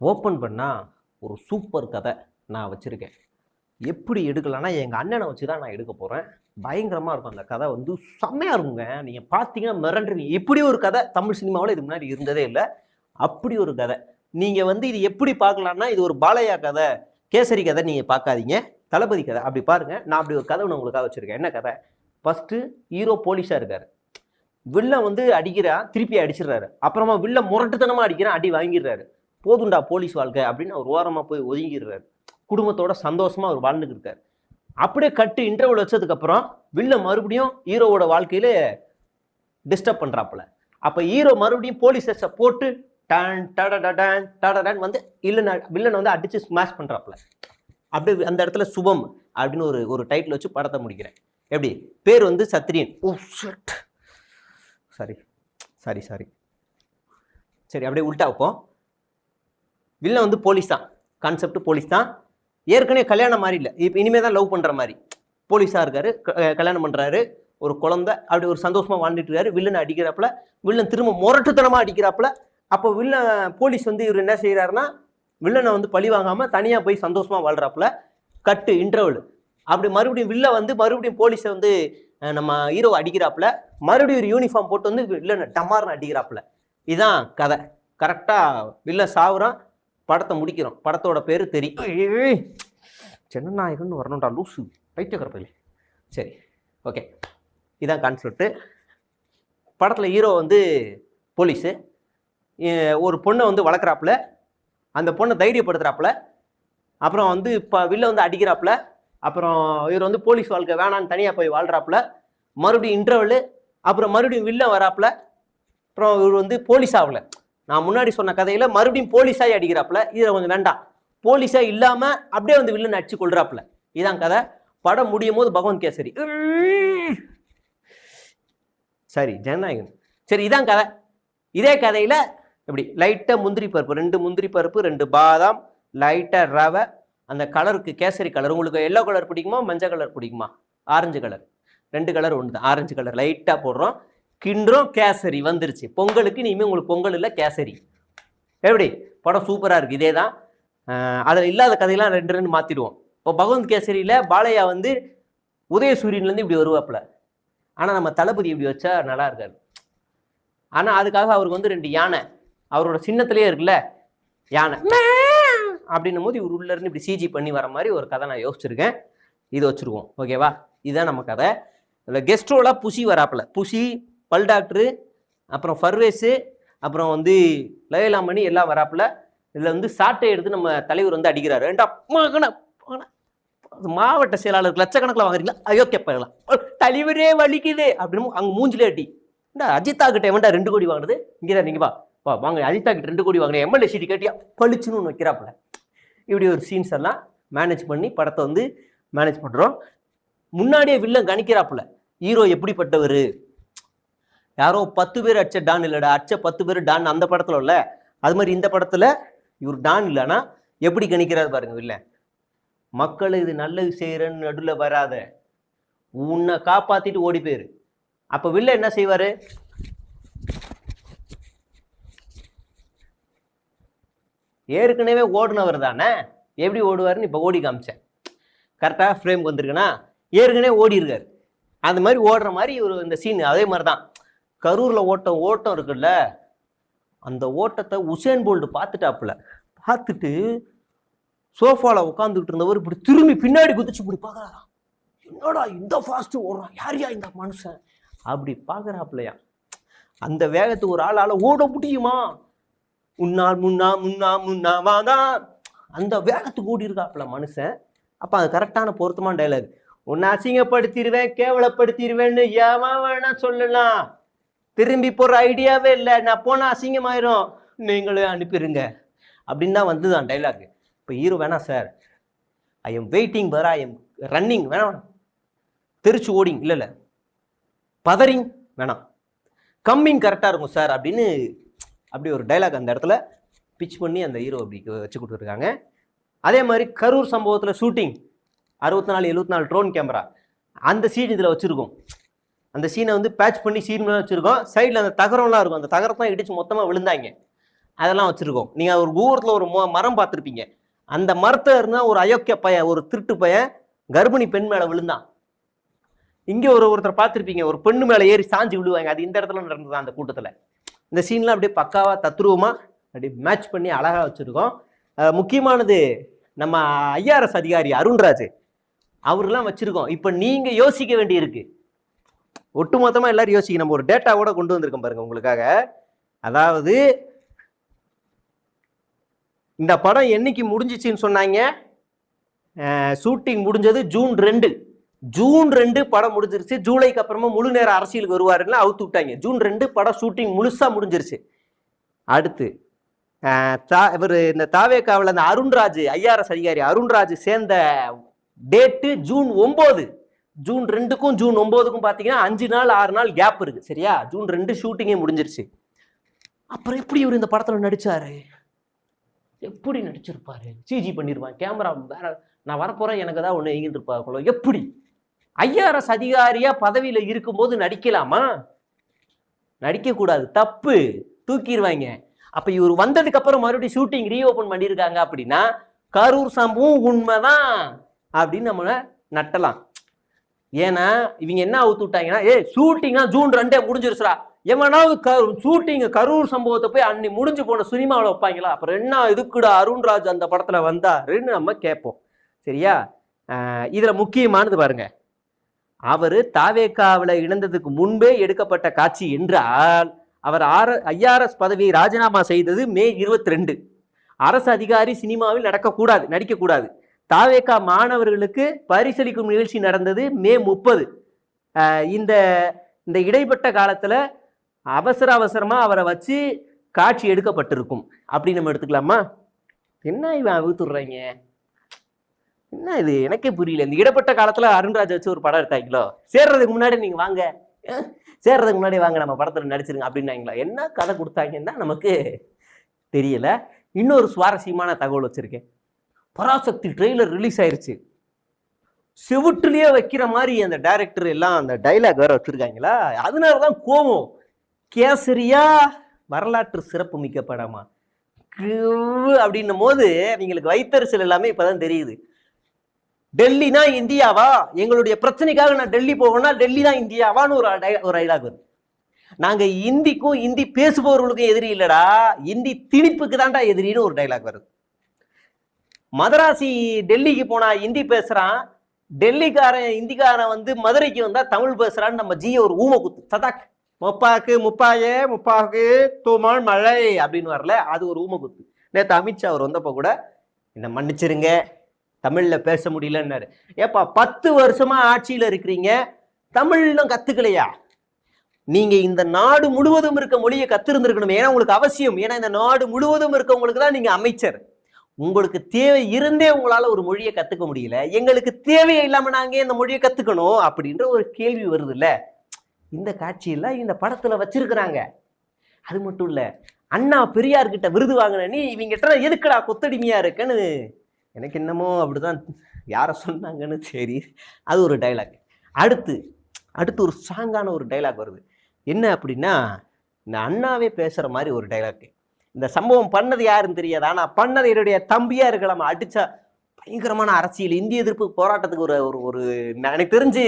Open பண்ணால் ஒரு super கதை நான் வச்சுருக்கேன். எப்படி எடுக்கலாம்னா எங்கள் அண்ணனை வச்சு தான் நான் எடுக்க போகிறேன் பயங்கரமாக இருக்கும் அந்த கதை வந்து. செம்மையாக இருக்குங்க. நீங்கள் பார்த்தீங்கன்னா மிரண்டுருவீங்க இப்படி ஒரு கதை தமிழ் சினிமாவில் இது முன்னாடி இருந்ததே இல்லை. அப்படி ஒரு கதை. நீங்கள் வந்து இது எப்படி பார்க்கலான்னா இது ஒரு பாலையா கதை கேசரி கதை நீங்கள் பார்க்காதீங்க. தளபதி கதை. அப்படி பாருங்கள் நான் அப்படி ஒரு கதை ஒன்று உங்களுக்காக வச்சுருக்கேன். என்ன கதை? ஃபஸ்ட்டு ஹீரோ போலீஸாக இருக்கார். வில்ல வந்து அடிக்கிறா திருப்பி அடிச்சிடுறாரு. அப்புறமா வில்ல முரட்டுத்தனமாக அடிக்கிறான் அடி வாங்கிடுறாரு. போதுண்டா போலீஸ் வாழ்க்கை அப்படின்னு அவர் ஓரமாக போய் ஒதுங்கிடுறாரு. குடும்பத்தோட சந்தோஷமாக அவர் வாழ்ந்துக்கிட்டு இருக்காரு. அப்படியே கட்டு இன்டர்வல் வச்சதுக்கப்புறம் வில்லன் மறுபடியும் ஹீரோவோட வாழ்க்கையில டிஸ்டர்ப் பண்ணுறாப்புல அப்போ ஹீரோ மறுபடியும் போலீஸ் ஸ்டேஷன் போட்டு டான் டடடடான் டடடான் வந்து இல்லைன்னு வில்லனை வந்து அடிச்சு ஸ்மாஷ் பண்ணுறாப்புல அப்படியே அந்த இடத்துல சுபம் அப்படின்னு ஒரு ஒரு டைட்டில் வச்சு படத்தை முடிக்கிறேன். எப்படி? பேர் வந்து Sathriyan. Oh sorry sorry sorry சரி அப்படியே உல்ட்டா வைப்போம். வில்லன் வந்து போலீஸ் தான். கான்செப்ட் போலீஸ் தான். ஏற்கனவே கல்யாணம் மாதிரி இல்லை. இப்போ இனிமேல் தான் லவ் பண்ணுற மாதிரி. போலீஸாக இருக்காரு. க- கல்யாணம் பண்ணுறாரு ஒரு குழந்தை. அப்படி ஒரு சந்தோஷமாக வாழ்ந்துட்டு இருக்காரு. வில்லனை அடிக்கிறாப்புல வில்லன் திரும்ப முரட்டுத்தனமாக அடிக்கிறாப்புல அப்போ வில்லன் போலீஸ் வந்து இவர் என்ன செய்கிறாருன்னா வில்லனை வந்து பழி வாங்காமல் தனியாக போய் சந்தோஷமாக வாழ்கிறாப்புல கட்டு இன்டர்வல் அப்படி மறுபடியும் வில்ல வந்து மறுபடியும் போலீஸை வந்து நம்ம ஹீரோ அடிக்கிறாப்புல மறுபடியும் ஒரு யூனிஃபார்ம் போட்டு வந்து வில்லனை டமார்னு அடிக்கிறாப்புல இதுதான் கதை. கரெக்டாக வில்லன் சாவுறான். படத்தை முடிக்கிறோம். படத்தோட பேர் தெரியும் சென்னநாயகன் வரணும்டா லூசு. பைத்தியக்கார பையன் சரி ஓகே. இதான் கான்செப்ட்டு படத்தில் ஹீரோ வந்து போலீஸு ஒரு பொண்ணை வந்து வளர்க்குறாப்புல. அந்த பொண்ணை தைரியப்படுத்துகிறாப்புல அப்புறம் வந்து இப்போ வில்ல வந்து அடிக்கிறாப்புல. அப்புறம் இவர் வந்து போலீஸ் வாழ்க்கை வேணான்னு தனியாக போய் வாழ்கிறாப்புல மறுபடியும் இன்டர்வலு அப்புறம் மறுபடியும் வில்ல வராப்புல. அப்புறம் இவர் வந்து போலீஸ் ஆகல. நான் முன்னாடி சொன்ன கதையில மறுபடியும் போலீஸாக அடிக்கிறாப்புல. இதில் கொஞ்சம் வேண்டாம் போலீஸா இல்லாம அப்படியே வந்து வில்லன் அடிச்சு கொள்றாப்புல இதான் கதை. படம் முடியும் போது பகவான் கேசரி. சரி ஜனநாயகன் சரி இதான் கதை. இதே கதையில இப்படி லைட்டா முந்திரி பருப்பு. ரெண்டு முந்திரி பருப்பு ரெண்டு பாதாம் லைட்டா ரவை. அந்த கலருக்கு கேசரி கலர். உங்களுக்கு எல்லோ கலர் பிடிக்குமா? மஞ்சள் கலர் பிடிக்குமா? Orange colour. ரெண்டு கலர் ஒன்று தான் ஆரஞ்சு கலர். லைட்டாக போடுறோம். கிண்டுறோம் கேசரி வந்துருச்சு. பொங்கலுக்கு இனிமேல் உங்களுக்கு பொங்கல் இல்லை கேசரி. எப்படி? படம் சூப்பராக இருக்குது இதே தான் அதில் இல்லாத கதையெல்லாம் ரெண்டு ரெண்டு மாற்றிடுவோம் இப்போ பகவந்த் கேசரியில் பாலையா வந்து உதயசூரியன்லேருந்து இப்படி வருவாப்புல. ஆனால் நம்ம தளபதி இப்படி வச்சா நல்லா இருக்காது. ஆனால் அதுக்காக அவருக்கு வந்து ரெண்டு யானை. அவரோட சின்னத்துலேயே இருக்குல்ல யானை. அப்படின்னும் போது இவர் உள்ளேருந்து இப்படி சிஜி பண்ணி வர மாதிரி ஒரு கதை நான் யோசிச்சிருக்கேன். இது வச்சுருக்கோம் ஓகேவா? இதுதான் நம்ம கதை. இதில் கெஸ்ட் ரோலாக புசி வராப்புல. புசி பல் டாக்டரு அப்புறம் ஃபர்வேஸு அப்புறம் வந்து லயலாமணி எல்லாம் வராப்புல. இதில் வந்து சாட்டை எடுத்து நம்ம தலைவர் வந்து அடிக்கிறாரு. ஏண்டா மாவட்ட செயலாளர் லட்சக்கணக்கில் வாங்குறீங்களா? அயோக்கிய பயலாம் தலைவரே வலிக்குது. அப்படின்னு அங்கே மூஞ்சிலே அடி. ஏண்டா அஜித்தா கிட்ட எவன்டா ரெண்டு கோடி வாங்குறது? இங்கே நீங்க வா. வா வாங்க. அஜித்தா கிட்ட ரெண்டு கோடி வாங்குறேன். எம்எல்ஏ சீட்டு கேட்டியா? பளிச்சுன்னு ஒன்று வைக்கிறாப்புல. இப்படி ஒரு சீன்ஸ் எல்லாம் மேனேஜ் பண்ணி படத்தை வந்து மேனேஜ் பண்ணுறோம் முன்னாடியே வில்லன் கணிக்கிறாப்புல. ஹீரோ எப்படிப்பட்டவர்? யாரோ பத்து பேர் அடிச்ச டான் இல்லைடா அடிச்ச பத்து பேர் டான் அந்த படத்துல இல்ல. அது மாதிரி இந்த படத்துல இவர் டான் இல்லைன்னா எப்படி கணிக்கிறாரு பாருங்க வில்லன் மக்கள் இது நல்லது செய்யறன்னு நடுவில் வராத. உன்னை காப்பாத்திட்டு ஓடி போயிரு. அப்ப வில்ல என்ன செய்வாரு? ஏற்கனவே ஓடுனவர் தானே? எப்படி ஓடுவாருன்னு இப்போ ஓடி காமிச்சேன். கரெக்டாக ஃப்ரேம் வந்திருக்குன்னா ஏற்கனவே ஓடி இருக்காரு அந்த மாதிரி ஓடுற மாதிரி இவர் இந்த சீன் அதே மாதிரி தான் கரூரில் ஓட்டம் ஓட்டம் இருக்குல்ல? அந்த ஓட்டத்தை உசேன் போல்டு பார்த்துட்டாப்புல. பார்த்துட்டு சோஃபாவில் உட்காந்துக்கிட்டு இருந்தவர் இப்படி திரும்பி பின்னாடி குதிச்சு இப்படி பார்க்குறாராம் என்னடா இந்த ஃபாஸ்ட்டு ஓடுறான்? யாரையா இந்த மனுஷன்? அப்படி பார்க்குறாப்புலையா அந்த வேகத்துக்கு ஒரு ஆளால் ஓட முடியுமா? முன்னா முன்னா முன்னா முன்னா வாதான் அந்த வேகத்துக்கு ஓடி இருக்காப்புல மனுஷன். அப்போ அது கரெக்டான பொருத்தமான டைலாக் உன்னை அசிங்கப்படுத்திடுவேன் கேவலப்படுத்திடுவேன்னு ஏன் வேணா சொல்லலாம். திரும்பி போகிற ஐடியாவே இல்லை. நான் போனால் அசிங்கமாயிரும். நீங்களே அனுப்பிடுங்க அப்படின்னு தான் வந்துதான் டைலாக் இப்போ ஹீரோ வேணாம் சார் ஐ எம் வெயிட்டிங் வர ஐ எம் ரன்னிங் வேணாம் வேணாம் தெரிச்சு ஓடிங் இல்லை இல்லை. பதறிங். வேணாம் கம்மிங் கரெக்டாக இருக்கும் சார் அப்படின்னு அப்படி ஒரு டைலாக் அந்த இடத்துல பிச் பண்ணி அந்த ஹீரோ அப்படி வச்சு கொடுத்துருக்காங்க. அதே மாதிரி கரூர் சம்பவத்தில் ஷூட்டிங் அறுபத்தி நாலு எழுபத்தி நாலு ட்ரோன் கேமரா அந்த சீன் இதில் வச்சுருக்கோம். அந்த சீனை வந்து பேட்ச் பண்ணி சீன் வச்சுருக்கோம். சைடில் அந்த தகரம்லாம் இருக்கும். அந்த தகரத்தான் இடிச்சு மொத்தமாக விழுந்தாங்க. அதெல்லாம் வச்சுருக்கோம். நீங்கள் ஒரு ஊரத்துல ஒரு மொ- மரம் பார்த்துருப்பீங்க. அந்த மரத்தை இருந்தால் ஒரு அயோக்கிய பையன் ஒரு திருட்டு பையன் கர்ப்பிணி பெண் மேலே விழுந்தான். இங்கே ஒரு ஒருத்தர் பார்த்துருப்பீங்க. ஒரு பெண்ணு மேலே ஏறி சாஞ்சு விழுவாங்க. அது இந்த இடத்துல நடந்தது அந்த கூட்டத்தில். இந்த சீன்லாம் அப்படியே பக்காவாக தத்ரூபமாக அப்படியே மேட்ச் பண்ணி அழகாக வச்சுருக்கோம். முக்கியமானது நம்ம ஐஆர்எஸ் அதிகாரி அருண்ராஜ். அவர்லாம் வச்சுருக்கோம். இப்போ நீங்கள் யோசிக்க வேண்டியிருக்கு. ஒட்டுமொத்தமாக எல்லாரும் யோசிக்க நம்ம ஒரு டேட்டாவோட கூட கொண்டு வந்திருக்கோம் பாருங்க உங்களுக்காக. அதாவது இந்த படம் என்னைக்கு முடிஞ்சிச்சுன்னு சொன்னாங்க? ஷூட்டிங் முடிஞ்சது ஜூன் ரெண்டு. ஜூன் ரெண்டு படம் முடிஞ்சிருச்சு. ஜூலைக்கு அப்புறமா முழு நேரம் அரசியலுக்கு வருவாருன்னு அவுத்து விட்டாங்க. ஜூன் ரெண்டு படம் ஷூட்டிங் முழுசாக முடிஞ்சிருச்சு. அடுத்து தா- இவர் இந்த தாவேக்காவில் அந்த அருண்ராஜ் ஐஆர்எஸ் அதிகாரி அருண்ராஜ் சேர்ந்த டேட்டு ஜூன் ஒம்பது. ஜூன் ரெண்டுக்கும் ஜூன் ஒன்பதுக்கும் பார்த்தீங்கன்னா அஞ்சு நாள் ஆறு நாள் கேப் இருக்கு. சரியா? ஜூன் ரெண்டு ஷூட்டிங்கே முடிஞ்சிருச்சு. அப்புறம் எப்படி இவர் இந்த படத்தில் நடிச்சாரு? எப்படி நடிச்சிருப்பாரு? சிஜி பண்ணிருவான் கேமரா வேற நான் வரப்போறேன் எனக்கு ஏதாவது ஒன்று எங்கிட்டு இருப்பாங்களோ எப்படி? ஐஆர்எஸ் அதிகாரியா பதவியில் இருக்கும்போது நடிக்கலாமா? நடிக்கக்கூடாது. தப்பு. தூக்கிடுவாங்க அப்போ இவர் வந்ததுக்கு அப்புறம் மறுபடியும் ஷூட்டிங் ரீஓபன் பண்ணியிருக்காங்க அப்படின்னா கரூர் சம்பவம் உண்மைதான் அப்படின்னு நம்மளை நட்டலாம். ஏன்னா இவங்க என்ன அவுத்து விட்டாங்கன்னா ஏ ஷூட்டிங்கா ஜூன் ரெண்டே முடிஞ்சிருச்சுடா. எவனாவது க ஷூட்டிங் கரூர் சம்பவத்தை போய் அன்னி முடிஞ்சு போன சினிமாவில் வைப்பாங்களா? அப்புறம் என்ன இதுக்குடா அருண்ராஜ் அந்த படத்தில் வந்தாருன்னு நம்ம கேட்போம். சரியா? இதில் முக்கியமானது பாருங்க. அவர் தாவேக்காவில் இணைந்ததுக்கு முன்பே எடுக்கப்பட்ட காட்சி என்றால் அவர் ஆர் ஐஆர்எஸ் பதவியை ராஜினாமா செய்தது மே இருபத்தி ரெண்டு. அரசு அதிகாரி சினிமாவில் நடக்கக்கூடாது நடிக்கக்கூடாது. தாவேக்கா மாணவர்களுக்கு பரிசளிக்கும் நிகழ்ச்சி நடந்தது மே முப்பது. இந்த இந்த இடைப்பட்ட காலத்தில் அவசர அவசரமாக அவரை வச்சு காட்சி எடுக்கப்பட்டிருக்கும். அப்படின்னு நம்ம எடுத்துக்கலாமா? என்ன இவன் அவுத்துடுறாங்க? என்ன இது? எனக்கே புரியல. இந்த இடப்பட்ட காலத்தில் அருண்ராஜ் வச்சு ஒரு படம் எடுத்தாங்களோ? சேர்றதுக்கு முன்னாடி நீங்கள் வாங்க. சேர்றதுக்கு முன்னாடி வாங்க. நம்ம படத்தில் நடிச்சிருங்க அப்படின்னாங்களா? என்ன கதை கொடுத்தாங்கன்னா நமக்கு தெரியல. இன்னொரு சுவாரஸ்யமான தகவல் வச்சுருக்கேன். பராசக்தி ட்ரெய்லர் ரிலீஸ் ஆயிருச்சு. செவுட்டுலயே வைக்கிற மாதிரி அந்த டைரக்டர் எல்லாம் அந்த டைலாக் வேற வச்சிருக்காங்களா? அதனாலதான் கோவம். கேசரியா வரலாற்று சிறப்பு மிக்க படமா? அப்படின்னும் போது எங்களுக்கு வைத்தரிசல் எல்லாமே இப்பதான் தெரியுது. டெல்லினா இந்தியாவா? எங்களுடைய பிரச்சனைக்காக நான் டெல்லி போகணும்னா டெல்லி தான் இந்தியாவான்னு ஒரு ஒரு டைலாக் வருது. நாங்க இந்திக்கும் இந்தி பேசுபவர்களுக்கும் எதிரி இல்லடா. இந்தி திணிப்புக்கு தான்டா எதிரின்னு ஒரு டைலாக் வருது. மதராசி டெல்லிக்கு போனா இந்தி பேசுறான். டெல்லிக்காரன் இந்திக்காரன் வந்து மதுரைக்கு வந்தா தமிழ் பேசுறான்னு நம்ம ஜிய ஒரு ஊம குத்து. சதாக் முப்பாக்கு முப்பாயே முப்பாக்கு தூமாள் மழை அப்படின்னு வரல அது ஒரு ஊம குத்து. நேற்று அமித்ஷா அவர் வந்தப்போ கூட என்ன மன்னிச்சிருங்க தமிழ்ல பேச முடியலன்னாரு. ஏப்பா பத்து வருஷமா ஆட்சியில இருக்கிறீங்க தமிழ்லாம் கத்துக்கலையா? நீங்க இந்த நாடு முழுவதும் இருக்க மொழியை கத்திருந்திருக்கணும் ஏன்னா உங்களுக்கு அவசியம். ஏன்னா இந்த நாடு முழுவதும் இருக்கவங்களுக்கு தான் நீங்க அமைச்சர். உங்களுக்கு தேவை இருந்தே உங்களால ஒரு மொழியை கத்துக்க முடியல. எங்களுக்கு தேவையே இல்லாம நாங்கள் இந்த மொழியை கத்துக்கணும்? அப்படின்ற ஒரு கேள்வி வருது இல்ல இந்த காட்சியெல்லாம் இந்த படத்துல வச்சிருக்கிறாங்க. அது மட்டும் இல்ல அண்ணா பெரியார் கிட்ட விருது வாங்கின நீ இவங்கிட்ட எதுக்குடா கொத்தடிமையா இருக்குன்னு? எனக்கு என்னமோ அப்படிதான் யார சொன்னாங்கன்னு சரி அது ஒரு டைலாக் அடுத்து அடுத்து ஒரு ஸ்ட்ராங்கான ஒரு டைலாக் வருது. என்ன அப்படின்னா இந்த அண்ணாவே பேசுற மாதிரி ஒரு டைலாக் இந்த சம்பவம் பண்ணது யாருன்னு தெரியாது. ஆனால் பண்ணது என்னுடைய தம்பியாக இருக்கலாம் அடித்த பயங்கரமான அரசியல் இந்திய எதிர்ப்பு போராட்டத்துக்கு ஒரு ஒரு ஒரு நான் எனக்கு தெரிஞ்சு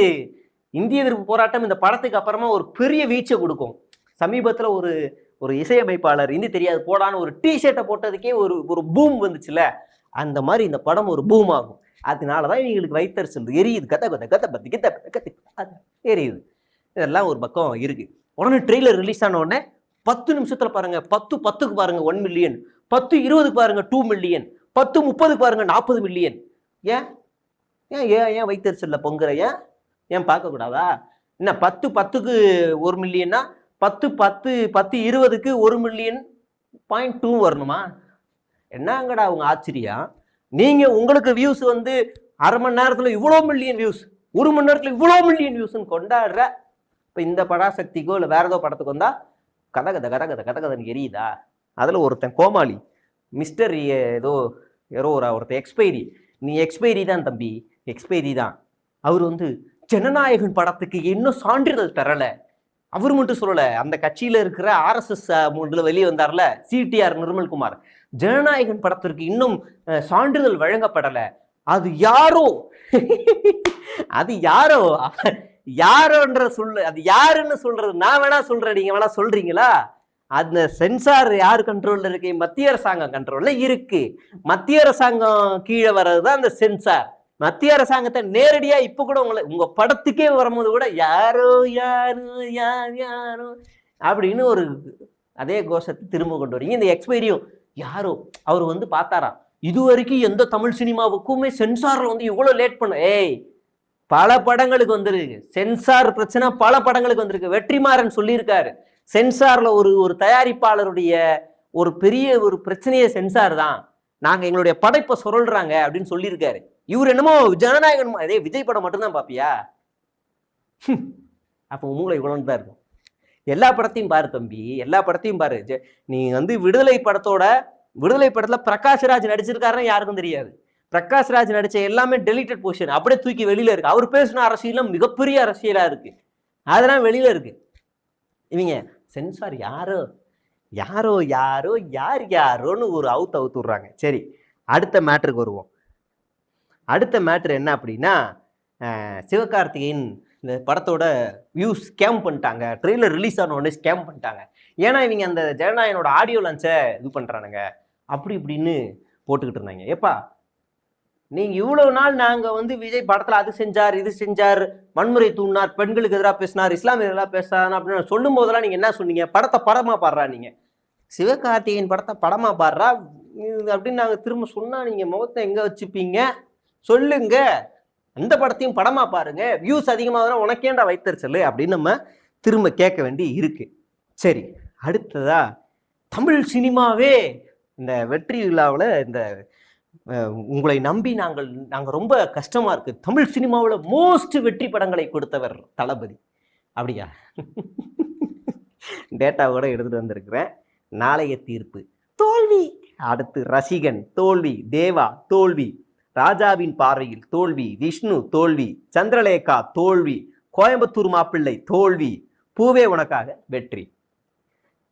இந்திய எதிர்ப்பு போராட்டம் இந்த படத்துக்கு அப்புறமா ஒரு பெரிய வீச்சை கொடுக்கும். சமீபத்தில் ஒரு ஒரு இசையமைப்பாளர் இந்தி தெரியாது போடான்னு ஒரு டி ஷர்ட்டை போட்டதுக்கே ஒரு ஒரு பூம் வந்துச்சுல அந்த மாதிரி இந்த படம் ஒரு பூம் ஆகும். அதனால தான் இவங்களுக்கு வைத்தறிச்சல் எரியுது. கத்த கத்த கத்த பத்தி கத்த பத்த கத்தி எரியுது. இதெல்லாம் ஒரு பக்கம் இருக்குது உடனே ட்ரெய்லர் ரிலீஸ் ஆன உடனே பத்து நிமிஷத்துல பாருங்க பத்து பத்துக்கு பாருங்க ஒன் மில்லியன் பத்து இருபதுக்கு பாருங்க டூ மில்லியன் பத்து முப்பதுக்கு பாருங்க நாற்பது மில்லியன் ஏன்? ஏன் ஏன் ஏன் வைத்தறிச்சல்ல பொங்குற ஏன்? ஏன் பார்க்கக்கூடாதா என்ன பத்து பத்துக்கு ஒரு மில்லியன்னா பத்து பத்து பத்து இருபதுக்கு ஒரு மில்லியன் பாயிண்ட் டூ வரணுமா? என்னங்கடா அவங்க ஆச்சரியம்? நீங்க உங்களுக்கு வியூஸ் வந்து அரை மணி நேரத்தில் இவ்வளோ மில்லியன் வியூஸ் ஒரு மணி நேரத்தில் இவ்வளோ மில்லியன் வியூஸ்ன்னு கொண்டாடுற இப்போ இந்த படாசக்திக்கோ இல்லை வேற ஏதோ படத்துக்கு வந்தால் கதை கதை கதை கதை கதை கதைன்னு எரியுதா? அதில் ஒருத்தன் கோமாளி மிஸ்டர் ஏதோ யாரோ ஒரு ஒருத்தன் எக்ஸ்பைரி நீ எக்ஸ்பைரி தான் தம்பி எக்ஸ்பைரி தான். அவர் வந்து ஜனநாயகன் படத்துக்கு இன்னும் சான்றிதழ் தரலை? அவர் மட்டும் சொல்லலை அந்த கட்சியில் இருக்கிற ஆர்எஸ்எஸ் மூன்றில் வெளியே வந்தார்ல சிடிஆர் நிர்மல்குமார். ஜனநாயகன் படத்திற்கு இன்னும் சான்றிதழ் வழங்கப்படலை. அது யாரோ? அது யாரோ? யாருன்ற சொல்லு அது யாருன்னு சொல்றது நான் வேணா சொல்றேன் நீங்க வேணா சொல்றீங்களா? அந்த சென்சார் யார் கண்ட்ரோல்ல இருக்கு? மத்திய அரசாங்கம் கண்ட்ரோல்ல இருக்கு. மத்திய அரசாங்கம் கீழே வர்றது தான் அந்த சென்சார் மத்திய அரசாங்கத்தை நேரடியா இப்ப கூட உங்களை உங்க படத்துக்கே வரும்போது கூட யாரோ யாரோ யார் யாரோ அப்படின்னு ஒரு அதே கோஷத்தை திரும்ப கொண்டு வரீங்க. இந்த எக்ஸ்பைரியும் யாரோ அவர் வந்து பார்த்தாரா இது வரைக்கும் எந்த தமிழ் சினிமாவுக்குமே சென்சார்ல வந்து இவ்வளவு லேட் பண்ண ஏய் பல படங்களுக்கு வந்திருக்கு. சென்சார் பிரச்சனை பல படங்களுக்கு வந்திருக்கு. வெற்றிமாறன் சொல்லியிருக்காரு. சென்சார்ல ஒரு ஒரு தயாரிப்பாளருடைய ஒரு பெரிய ஒரு பிரச்சனையே சென்சார் தான். நாங்க எங்களுடைய படைப்பை சுரல்றாங்க அப்படின்னு சொல்லியிருக்காரு. இவர் என்னமோ ஜனநாயகன் அதே விஜய் படம் மட்டும்தான் பாப்பியா? அப்போ மூளை இவ்வளோன்னு தான் இருக்கும். எல்லா படத்தையும் பாரு தம்பி. எல்லா படத்தையும் பாரு. நீ வந்து விடுதலை படத்தோட விடுதலை படத்துல பிரகாஷ்ராஜ் நடிச்சிருக்காருன்னு யாருக்கும் தெரியாது. பிரகாஷ்ராஜ் நடிச்ச எல்லாமே டெலிட்டட் போர்ஷன் அப்படியே தூக்கி வெளியில இருக்கு. அவர் பேசின அரசியலும் மிகப்பெரிய அரசியலா இருக்கு. அதெல்லாம் வெளியில இருக்கு. இவங்க சென்சார் யாரோ? யாரோ யாரோ யார் யாரோன்னு ஒரு அவுத்து அவுத்து விட்றாங்க. சரி அடுத்த மேட்ருக்கு வருவோம். அடுத்த மேட்ரு என்ன அப்படின்னா சிவகார்த்திகேயன் இந்த படத்தோட வியூஸ் ஸ்கேம் பண்ணிட்டாங்க. ட்ரெய்லர் ரிலீஸ் ஆன உடனே ஸ்கேம் பண்ணிட்டாங்க. ஏன்னா இவங்க அந்த ஜனநாயகனோட ஆடியோ லான்ச்சை இது பண்ணுறானுங்க அப்படி இப்படின்னு போட்டுக்கிட்டு இருந்தாங்க. ஏப்பா நீங்க இவ்வளவு நாள் நாங்க வந்து விஜய் படத்துல அது செஞ்சார் இது செஞ்சார் வன்முறை தூண்டினார் பெண்களுக்கு எதிராக பேசினார் இஸ்லாமிய எதிராக பேசினார் அப்படின்னு சொல்லும் போதெல்லாம் நீங்க என்ன சொன்னீங்க? படத்தை படமா பாடுறா நீங்க. சிவகார்த்திகேயன் படத்தை படமா பாடுறா? அப்படின்னு நாங்க திரும்ப சொன்னா நீங்க முகத்தை எங்க வச்சுப்பீங்க? சொல்லுங்க. அந்த படத்தையும் படமா பாருங்க. வியூஸ் அதிகமாக உனக்கேண்டா வைத்தறிச்சல்? அப்படின்னு நம்ம திரும்ப கேட்க வேண்டி இருக்கு. சரி அடுத்ததா தமிழ் சினிமாவே இந்த வெற்றி விழாவில் இந்த உங்களை நம்பி நாங்கள் நாங்கள் ரொம்ப கஷ்டமாக இருக்குது தமிழ் சினிமாவில் மோஸ்ட் வெற்றி படங்களை கொடுத்தவர் தளபதி. அப்படியா? டேட்டாவோட எடுத்துகிட்டு வந்திருக்கிறேன். நாளைய தீர்ப்பு. தோல்வி! அடுத்து ரசிகன் தோல்வி. தேவா தோல்வி. ராஜாவின் பார்வையில் தோல்வி. விஷ்ணு தோல்வி. சந்திரலேகா தோல்வி. கோயம்புத்தூர் மாப்பிள்ளை தோல்வி. பூவே உனக்காக வெற்றி.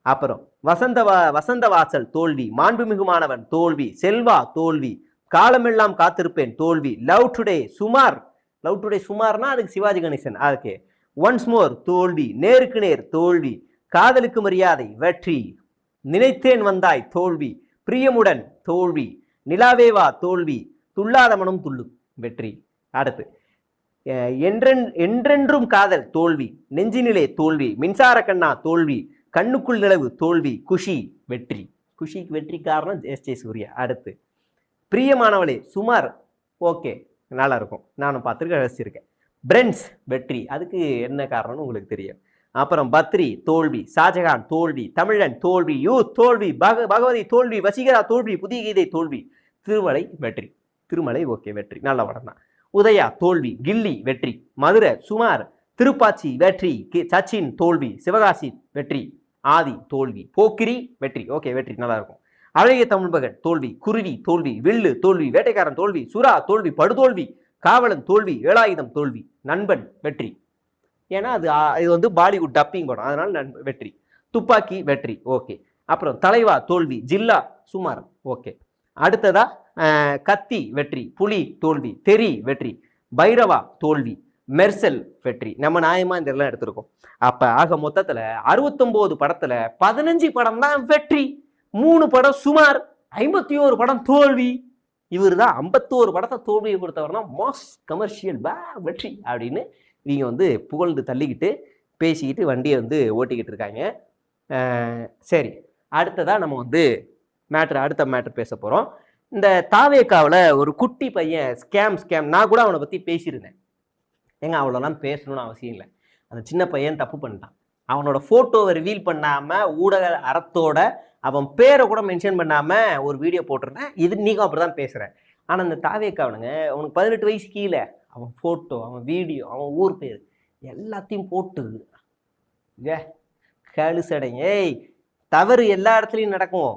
அப்புறம் வசந்த வா- வசந்த வாசல் தோல்வி மாண்புமிகுமானவன் தோல்வி செல்வா தோல்வி காலமெல்லாம் காத்திருப்பேன் தோல்வி லவ் டுடே சுமார் லவ் டுடே சுமார்னா அதுக்கு Sivaji Ganesan. Okay. Once more தோல்வி நேருக்கு நேர் தோல்வி காதலுக்கு மரியாதை வெற்றி நினைத்தேன் வந்தாய் தோல்வி பிரியமுடன் தோல்வி நிலாவேவா தோல்வி துள்ளாத மனம் துள்ளும் வெற்றி. அடுத்து என்றென் என்றென்றும் காதல் தோல்வி நெஞ்சினிலே தோல்வி மின்சார கண்ணா தோல்வி கண்ணுக்குள் நிலவு தோல்வி குஷி வெற்றி. குஷிக்கு வெற்றி காரணம் எஸ். ஜே. சூர்யா. அடுத்து பிரியமானவளே சுமார் ஓகே நல்லா இருக்கும் நானும் பார்த்துருக்கேன் ரசிச்சிருக்கேன். பிரெண்ட்ஸ் வெற்றி. அதுக்கு என்ன காரணம்னு உங்களுக்கு தெரியும். அப்புறம் பத்ரி தோல்வி. ஷாஜகான் தோல்வி. தமிழன் தோல்வி. யூ தோல்வி. பக பகவதி தோல்வி. வசீகரா தோல்வி. புதிய கீதை தோல்வி. திருமலை வெற்றி. திருமலை ஓகே வெற்றி. நல்ல படம் தான் உதயா தோல்வி. கில்லி வெற்றி. மதுரை சுமார். திருப்பாச்சி வெற்றி. கி- சச்சின் தோல்வி. சிவகாசி வெற்றி. ஆதி தோல்வி போக்கிரி வெற்றி. ஓகே வெற்றி நல்லா இருக்கும் அழகிய தமிழ் மகன் தோல்வி குருவி தோல்வி வில்லு தோல்வி வேட்டைக்காரன் தோல்வி சுறா தோல்வி படுதோல்வி காவலன் தோல்வி வேலாயுதம் தோல்வி நண்பன் வெற்றி. ஏன்னா அது இது வந்து பாலிவுட் டப்பிங் படம். அதனால நண்ப வெற்றி. துப்பாக்கி வெற்றி. ஓகே அப்புறம் தலைவா தோல்வி ஜில்லா சுமார் ஓகே அடுத்ததா கத்தி வெற்றி புலி தோல்வி தெரி வெற்றி பைரவா தோல்வி மெர்சல் வெற்றி நம்ம நியாயமா இந்த இதெல்லாம் எடுத்திருக்கோம். அப்ப ஆக மொத்தத்துல அறுபத்தொன்பது படத்துல பதினஞ்சு படம் தான் வெற்றி மூணு படம் சுமார் ஐம்பத்தி ஓரு படம் தோல்வி. இவர் தான் ஐம்பத்தோரு படத்தை தோல்வியை கொடுத்தவர்னா மாஸ் கமர்ஷியல் பே வெற்றி அப்படின்னு இவங்க வந்து புகழ்ந்து தள்ளிக்கிட்டு பேசிக்கிட்டு வண்டியை வந்து ஓட்டிக்கிட்டு இருக்காங்க. சரி. அடுத்ததாக நம்ம வந்து மேட்ரு அடுத்த மேட்ரு பேச போகிறோம் இந்த தாவேக்காவில் ஒரு குட்டி பையன் ஸ்கேம் ஸ்கேம் நான் கூட அவனை பற்றி பேசியிருந்தேன். ஏங்க அவ்வளோலாம் பேசணும்னு அவசியம் இல்லை. அந்த சின்ன பையன் தப்பு பண்ணிட்டான். அவனோட ஃபோட்டோவை ரிவீல் பண்ணாமல் ஊடக அறத்தோட அவன் பேரை கூட மென்ஷன் பண்ணாமல் ஒரு வீடியோ போட்டிருந்தேன். இது நீக்கும் அப்படி தான் பேசுகிறேன் ஆனால் அந்த தாவேக்காவனுங்க அவனுக்கு பதினெட்டு வயசு கீழே. அவன் ஃபோட்டோ அவன் வீடியோ அவன் ஊர் பேர் எல்லாத்தையும் போட்டு ஏ கழுசடை ஏய் தவறு எல்லா இடத்துலையும் நடக்கும்.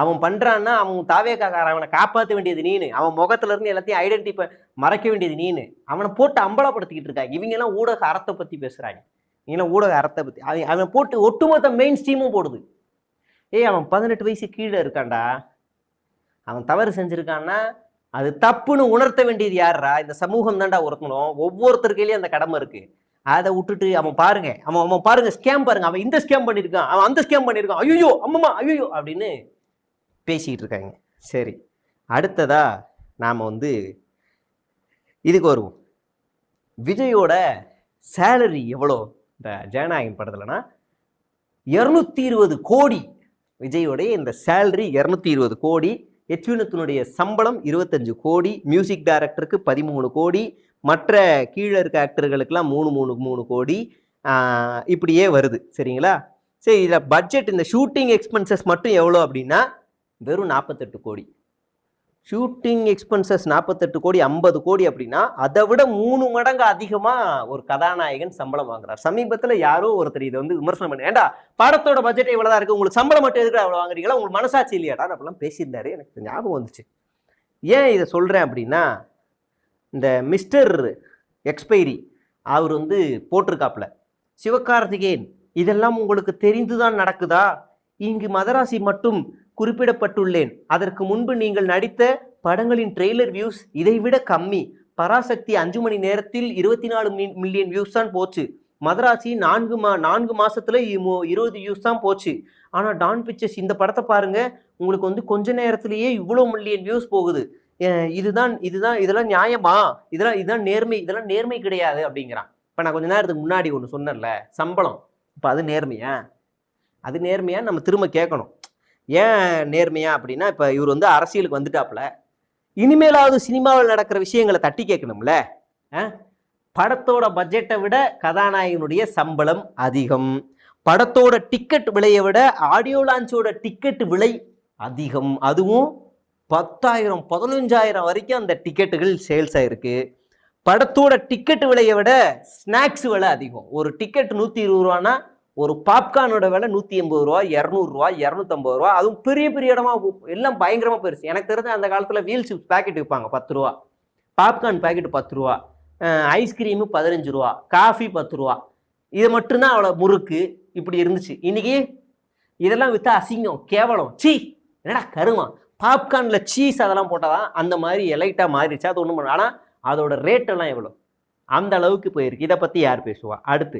அவன் பண்ணுறான்னா அவன் தாவேக்காக்கார அவனை காப்பாற்ற வேண்டியது நீனு. அவன் முகத்துல இருந்து எல்லாத்தையும் ஐடென்டிஃபை மறைக்க வேண்டியது நீனு. அவனை போட்டு அம்பலப்படுத்திக்கிட்டு இருக்காங்க. இவங்கெல்லாம் ஊடக அறத்தை பற்றி பேசுகிறாங்க இவங்கெல்லாம் ஊடக அறத்தை பற்றி அவன் அவன் போட்டு ஒட்டுமொத்த மெயின் ஸ்ட்ரீமும் போடுது. ஏய் அவன் பதினெட்டு வயசு கீழே இருக்கான்டா. அவன் தவறு செஞ்சுருக்கான்னா அது தப்புன்னு உணர்த்த வேண்டியது யாருடா இந்த சமூகம் தான்டா ஒருத்தனும் ஒவ்வொருத்தருக்கையிலையும் அந்த கடமை இருக்குது அதை விட்டுட்டு அவன் பாருங்க. அவன் அவன் பாருங்க ஸ்கேம் பாருங்க. அவன் இந்த ஸ்கேம் பண்ணியிருக்கான் அவன் அந்த ஸ்கேம் பண்ணியிருக்கான் ஐயோ அம்மம்மா ஐயோ அப்படின்னு பேசிக்கிட்டு இருக்காங்க சரி அடுத்ததாக நாம் வந்து இதுக்கு வருவோம். விஜயோட சேலரி எவ்வளோ? இந்த ஜனநாயகன் படத்துலனா இரநூத்தி இருபது கோடி. விஜயோடைய இந்த சேலரி இரநூத்தி இருபது கோடி. எச்வினத்தினுடைய சம்பளம் இருபத்தஞ்சு கோடி. மியூசிக் டைரக்டருக்கு பதிமூணு கோடி. மற்ற கீழே இருக்க ஆக்டர்களுக்கெல்லாம் மூணு மூணு மூணு கோடி. இப்படியே வருது. சரிங்களா? சரி இதில் பட்ஜெட் இந்த ஷூட்டிங் எக்ஸ்பென்சஸ் மட்டும் எவ்வளோ அப்படின்னா வெறும் நாற்பத்தெட்டு கோடி. ஷூட்டிங் எக்ஸ்பென்சஸ் நாற்பத்தெட்டு கோடி ஐம்பது கோடி அப்படின்னா அதை விட மூணு மடங்கு அதிகமாக ஒரு கதாநாயகன் சம்பளம் வாங்குறார். சமீபத்தில் யாரோ ஒருத்தர் இதை வந்து விமர்சனம் பண்ண ஏண்டா படத்தோட பட்ஜெட் இவ்வளோதான் இருக்குது உங்களுக்கு சம்பளம் மட்டும் எதுக்கு அவ்வளோ வாங்குறீங்களா? உங்களுக்கு மனசாட்சி இல்லையாடா அப்படிலாம் பேசியிருந்தாரு. எனக்கு ஞாபகம் வந்துச்சு. ஏன் இதை சொல்கிறேன் அப்படின்னா இந்த மிஸ்டர் எக்ஸ்பைரி அவர் வந்து போட்டிருக்காப்புல சிவகார்த்திகேயன் இதெல்லாம் உங்களுக்கு தெரிந்துதான் நடக்குதா? இங்கு மதராசி மட்டும் குறிப்பிடப்பட்டுள்ளேன். அதற்கு முன்பு நீங்கள் நடித்த படங்களின் ட்ரெய்லர் வியூஸ் இதைவிட கம்மி. பராசக்தி அஞ்சு மணி நேரத்தில் இருபத்தி நாலு மில்லியன் வியூஸ் தான் போச்சு. மதராசி நான்கு மா நான்கு மாசத்துல இருபது வியூஸ் தான் போச்சு. ஆனா டான் பிக்சர்ஸ் இந்த படத்தை பாருங்க. உங்களுக்கு வந்து கொஞ்ச நேரத்திலேயே இவ்வளோ மில்லியன் வியூஸ் போகுது. இதுதான் இதுதான் இதெல்லாம் நியாயமா? இதெல்லாம் இதுதான் நேர்மை இதெல்லாம் நேர்மை கிடையாது அப்படிங்கிறான். இப்போ நான் கொஞ்ச நேரத்துக்கு முன்னாடி ஒன்று சொன்னேன்ல சம்பளம். இப்போ அது நேர்மையா? அது நேர்மையா நம்ம திரும்ப கேட்கணும். ஏன் நேர்மையா அப்படின்னா இப்போ இவர் வந்து அரசியலுக்கு வந்துட்டாப்புல. இனிமேலாவது சினிமாவில் நடக்கிற விஷயங்களை தட்டி கேட்கணும்ல? படத்தோட பட்ஜெட்டை விட கதாநாயகனுடைய சம்பளம் அதிகம். படத்தோட டிக்கெட் விலையை விட ஆடியோ லான்ச்சோட டிக்கெட் விலை அதிகம். அதுவும் பத்தாயிரம் பதினஞ்சாயிரம் வரைக்கும் அந்த டிக்கெட்டுகள் சேல்ஸ் ஆயிருக்கு படத்தோட டிக்கெட் விலையை விட ஸ்நாக்ஸ் விலை அதிகம். ஒரு டிக்கெட் நூற்றி இருபது ரூபானா ஒரு பாப்கார்னோட விலை நூற்றி எண்பது ரூபா இரநூறுவா இரநூத்தம்பது ரூபா. அதுவும் பெரிய பெரிய இடமா எல்லாம் பயங்கரமாக பெருசு எனக்கு தெரிஞ்ச அந்த காலத்தில் வீல் சிப்ஸ் பேக்கெட் விற்பாங்க பத்து ரூபா. பாப்கார்ன் பேக்கெட் பத்து ரூபா. ஐஸ்கிரீமு பதினஞ்சு ரூபா. காஃபி பத்து ரூபா. இது மட்டும்தான் அவ்வளோ முறுக்கு இப்படி இருந்துச்சு. இன்னைக்கு இதெல்லாம் விற்றா அசிங்கம் கேவலம். சீ என்னடா கருமா? பாப்கார்னில் சீஸ் அதெல்லாம் போட்டால் தான் அந்த மாதிரி எலைட்டாக மாறிடுச்சு. அது ஒன்றும் பண்ண ஆனால் அதோட ரேட்டெல்லாம் எவ்வளோ? அந்த அளவுக்கு போயிருக்கு. இதை பற்றி யார் பேசுவா? அடுத்து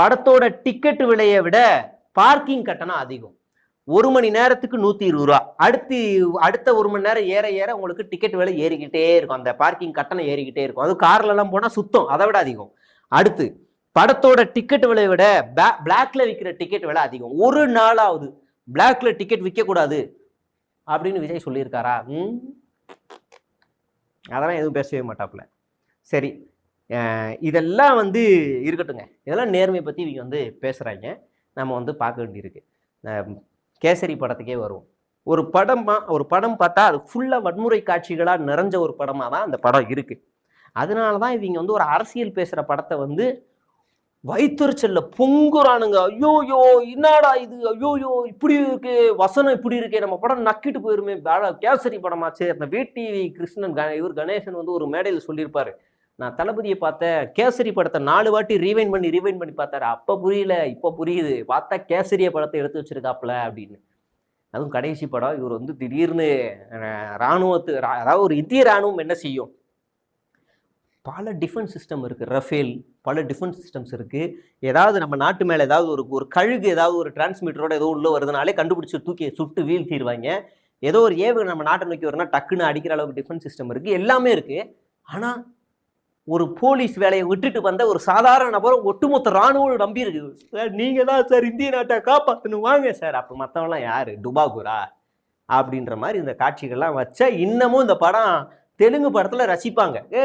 படத்தோட டிக்கெட் விலையை விட பார்க்கிங் கட்டணம் அதிகம். ஒரு மணி நேரத்துக்கு நூற்றி இருபது ரூபா. அடுத்து அடுத்த ஒரு மணி நேரம் ஏற ஏற உங்களுக்கு டிக்கெட் விலை ஏறிக்கிட்டே இருக்கும். அந்த பார்க்கிங் கட்டணம் ஏறிக்கிட்டே இருக்கும். அது கார்லெல்லாம் போனால் சுத்தம். அதை விட அதிகம். அடுத்து படத்தோட டிக்கெட் விலையை விட பிளாக்ல விற்கிற டிக்கெட் விலை அதிகம். ஒரு நாளாவது பிளாக்ல டிக்கெட் விற்கக்கூடாது அப்படின்னு விஜய் சொல்லியிருக்காரா? ம்? அதெல்லாம் எதுவும் பேசவே மாட்டாப்புல. சரி. இதெல்லாம் வந்து இருக்கட்டுங்க இதெல்லாம் நேர்மை பற்றி இவங்க வந்து பேசுகிறாங்க நம்ம வந்து பார்க்க வேண்டியிருக்கு. கேசரி படத்துக்கே வருவோம். ஒரு படமாக ஒரு படம் பார்த்தா அது ஃபுல்லாக வன்முறை காட்சிகளாக நிறைஞ்ச ஒரு படமாக தான் அந்த படம் இருக்குது அதனால தான் இவங்க வந்து ஒரு அரசியல் பேசுகிற படத்தை வந்து வயிற்றுச்சல்ல பொங்குறானுங்க. ஐயோயோ என்னடா இது? ஐயோயோ இப்படி இருக்கு வசனம் இப்படி இருக்கே நம்ம படம் நக்கிட்டு போயிருமே. கேசரி படமாச்சு. அந்த விடிவி கிருஷ்ணன் கணே- இவர் கணேசன் வந்து ஒரு மேடையில் சொல்லியிருப்பாரு. நான் தளபதியை பார்த்தேன் கேசரி படத்தை நாலு வாட்டி ரீவைன் பண்ணி ரீவைன் பண்ணி பார்த்தாரு. அப்போ புரியல இப்போ புரியுது. பார்த்தா கேசரிய படத்தை எடுத்து வச்சிருக்காப்புல அப்படின்னு. அதுவும் கடைசி படம். இவர் வந்து திடீர்னு இராணுவத்து ராணுவத்து ரா- அதாவது ஒரு இந்திய ராணுவம் என்ன செய்யும்? பல டிஃபென்ஸ் சிஸ்டம் இருக்குது ரஃபேல் பல டிஃபென்ஸ் சிஸ்டம்ஸ் இருக்குது ஏதாவது நம்ம நாட்டு மேலே ஏதாவது ஒரு ஒரு கழுகு ஏதாவது ஒரு டிரான்ஸ்மிட்டரோட ஏதோ உள்ளே வருதுனாலே கண்டுபிடிச்சி தூக்கி சுட்டு வீழ்த்திடுவாங்க ஏதோ ஒரு ஏவு நம்ம நாட்டை நோக்கி வரும்னா டக்குன்னு அடிக்கிற அளவுக்கு டிஃபென்ஸ் சிஸ்டம் இருக்குது எல்லாமே இருக்குது ஆனால் ஒரு போலீஸ் வேலையை விட்டுட்டு வந்த ஒரு சாதாரண நபரும் ஒட்டுமொத்த ராணுவம் நம்பி இருக்குது சார் நீங்கள் தான் சார் இந்திய நாட்டை காப்பாற்றணும் வாங்க சார். அப்போ மற்றவங்களாம் யார்? டுபாகுரா? அப்படின்ற மாதிரி இந்த காட்சிகள்லாம் வச்சா இன்னமும் இந்த படம் தெலுங்கு படத்தில் ரசிப்பாங்க. ஏ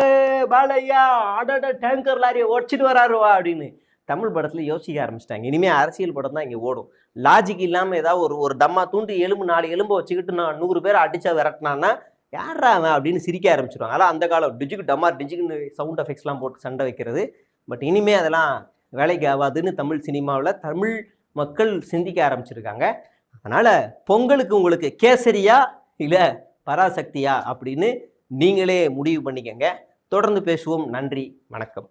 பாலையா அடட டேங்கர் லாரியை உடச்சிட்டு வராருவா அப்படின்னு. தமிழ் படத்தில் யோசிக்க ஆரம்பிச்சிட்டாங்க. இனிமேல் அரசியல் படம் தான் இங்கே ஓடும். லாஜிக் இல்லாமல் ஏதாவது ஒரு ஒரு தம்மா தூண்டு எலும்பு நாலு எலும்பை வச்சுக்கிட்டு நான் நூறு பேர் அடிச்சா விரட்டினான்னா யாரா அவன் அப்படின்னு சிரிக்க ஆரம்பிச்சிருவாங்க. அதான் அந்த காலம். டிஜிக்கு டமார் டிஜிக்குன்னு சவுண்ட் எஃபெக்ட்ஸ்லாம் போட்டு சண்டை வைக்கிறது. பட் இனிமே அதெல்லாம் வேலைக்கு ஆகாதுன்னு தமிழ் சினிமாவில் தமிழ் மக்கள் சிந்திக்க ஆரம்பிச்சிருக்காங்க. அதனால் பொங்கலுக்கு உங்களுக்கு கேசரியா இல்லை பராசக்தியா அப்படின்னு நீங்களே முடிவு பண்ணிக்கங்க. தொடர்ந்து பேசுவோம். நன்றி. வணக்கம்.